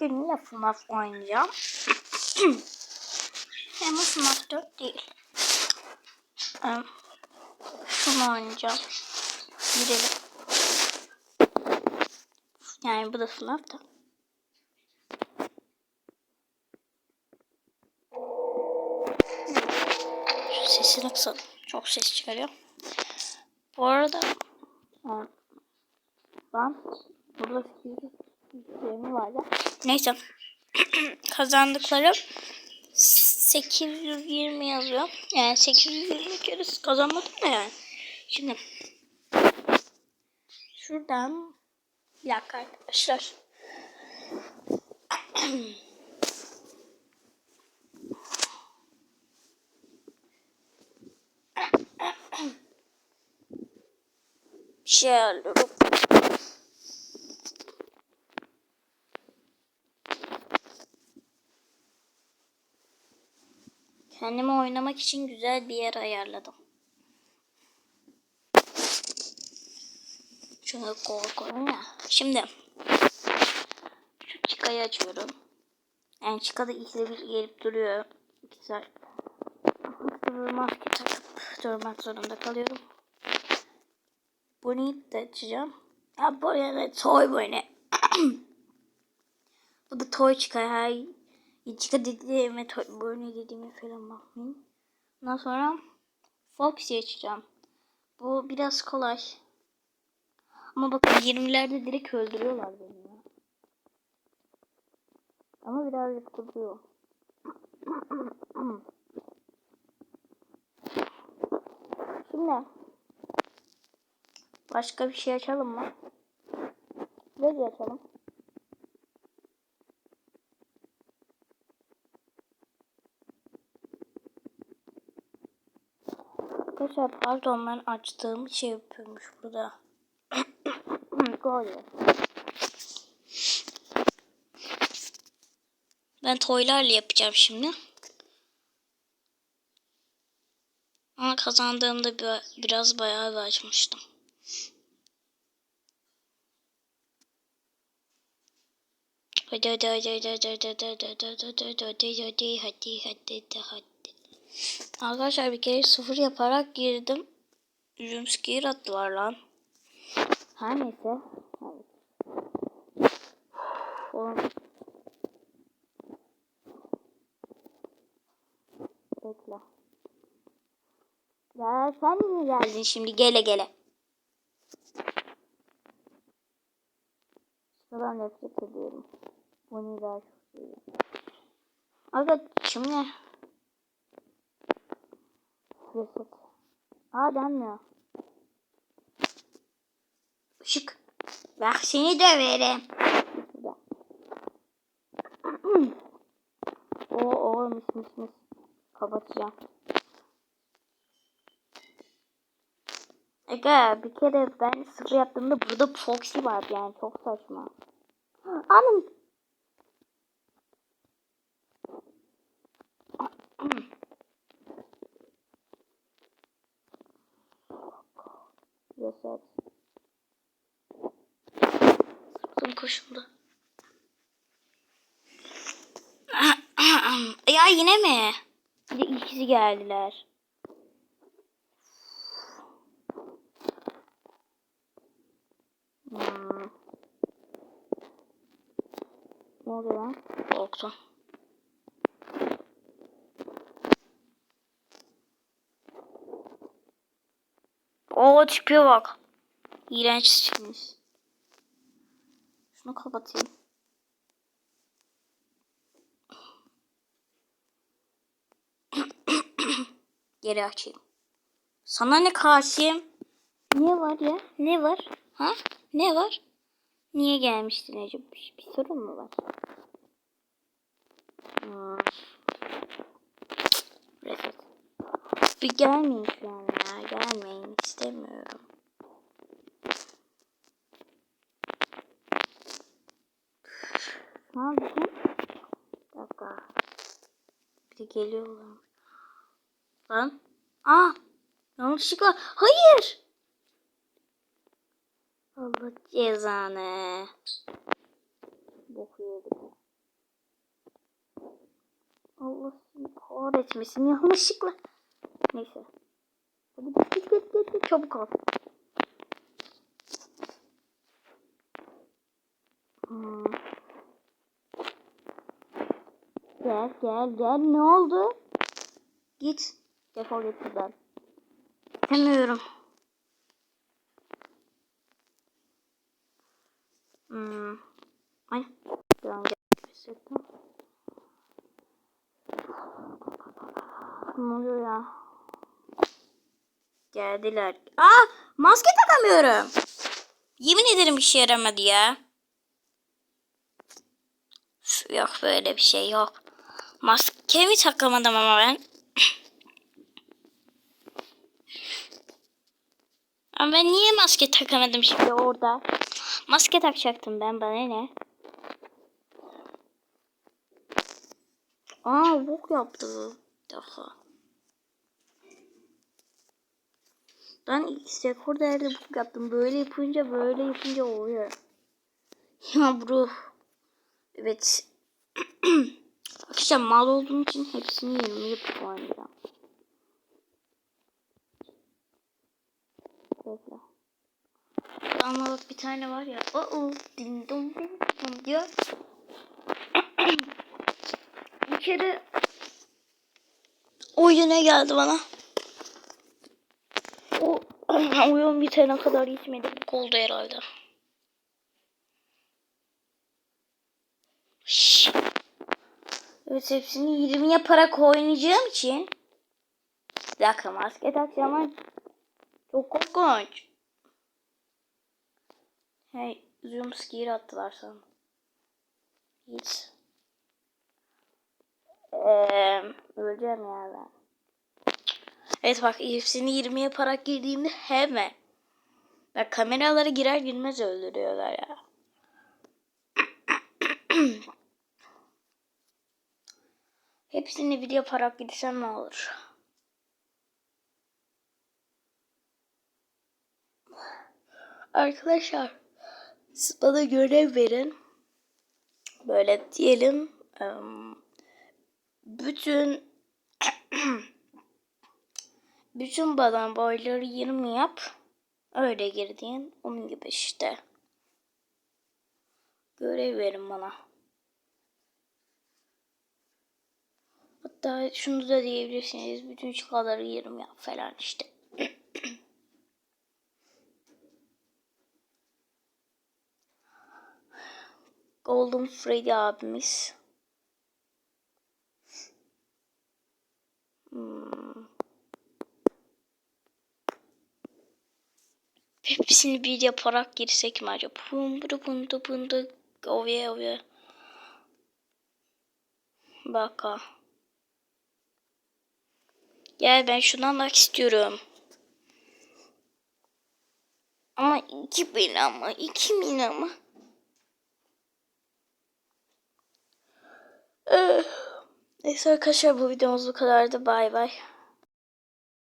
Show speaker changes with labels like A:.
A: Yine FNAF oynayacağım. Ama FNAF 4 değil. Şunu oynayacağım. Girelim. Yani bu da FNAF da. Şu sesini kısalım. Çok ses çıkarıyor. Bu arada ben burada fikirlerim vardı. Neyse. Kazandıklarım 820 yazıyor. Yani 820 kere kazanmadım da yani. Şimdi şuradan bir dakika arkadaşlar. Şey alıyorum. Kendime oynamak için güzel bir yer ayarladım. Şunu korkuyorum ya. Şimdi şu çıkayı açıyorum. Yani çıkada ikide bir gelip duruyor. Güzel. Maske takıp durmak zorunda kalıyorum. Bunu da açacağım. Ha bu arada toy bu ne? bu da toy çıkar. Dediğime toy bu ne dediğime falan bakmayın. Ondan sonra Foxy açacağım. Bu biraz kolay. Ama bakın 20'lerde direkt öldürüyorlar beni ya. Ama birazcık kuruyor. Şimdi başka bir şey açalım mı? Rezi açalım. Arkadaşlar pardon ben açtığım şey yapıyormuş burada. Gol. Ben toylarla yapacağım şimdi. Ama kazandığımda bir, biraz bayağı bir açmıştım. Hadi hadi hadi hadi hadi hadi hadi hadi hadi hadi hadi hadi hadi hadi Arkadaşlar bir kere sıfır yaparak girdim. Jumpscare attılar lan. Her neyse. Bekle. Ya sen mi geldin şimdi gele gele? Şuradan nefret ediyorum. Bunu daha çok seviyorum. Evet şimdi. Reset. Aa denmiyor. Işık. Bak seni döverim. o o mis mis mis. Kapatacağım. Ege bir kere ben sıfır yaptığımda burada Foxy vardı yani çok saçma. Anam. Reset. Sırtım koşuldu. ya yine mi? Bir de ikisi geldiler. Hmm. Ne oluyor lan? Korktum. Oo tipe bak. İğrenç çıkmış. Şunu kapatayım. Geri açayım. Sana ne karşıyım? Niye var ya? Ne var? Ha? Ne var? Niye gelmiştin acaba? Bir, bir sorun mu var? Hmm. Bir gelmeyin şu an. İstemiyorum. Ne yapayım? Bir dakika. Bir de geliyorlar. Lan. Aa. Yanlışlıkla. Hayır. Allah cezanı. Bok yedim. Allah seni kahretmesin yanlışlıkla. Neyse. Hadi git git. çabuk ol. Hmm. Gel gel gel ne oldu? Git. Defol git buradan. İstemiyorum. Hmm. Ay. Bir an gerçekten. Ne oluyor ya? Geldiler. Aa maske takamıyorum. Yemin ederim bir şey yaramadı ya. Yok böyle bir şey yok. Maskemi takamadım ama ben. Ama ben niye maske takamadım şimdi orada? Maske takacaktım ben bana ne? Aa bok yaptı. Daha. Ben ilk sefer yerde bok yaptım. Böyle yapınca böyle yapınca oluyor. Ya bro. Evet. Arkadaşlar mal olduğum için hepsini 20 yapıp oynayacağım. Bekle. Ama bak bir tane var ya. Oo, din dong din dong diyor. bir kere oyuna geldi bana. O oyun bitene kadar gitmedi. Oldu herhalde. Şşş. Evet hepsini 20 yaparak oynayacağım için. Bir dakika maske takacağım ama çok korkunç. Hey zoom scare attılar sana. Hiç. Eee öleceğim ya ben. Evet bak hepsini 20 yaparak girdiğimde hemen. Bak kameralara girer girmez öldürüyorlar ya. Hepsini bir yaparak girsem ne olur? Arkadaşlar siz bana görev verin. Böyle diyelim bütün bütün balon boyları 20 yap. Öyle girdiğin onun gibi işte. Görev verin bana. Hatta şunu da diyebilirsiniz. Bütün çıkaları 20 yap falan işte. Golden Freddy abimiz. Hmm. Hepsini bir yaparak girsek mi acaba? Pumbu pundu pundu. Ovye ovye. Baka. Gel ben şunu almak istiyorum. Ama iki bin ama iki bin ama. Eh. Neyse arkadaşlar bu videomuz bu kadardı. Bay bay.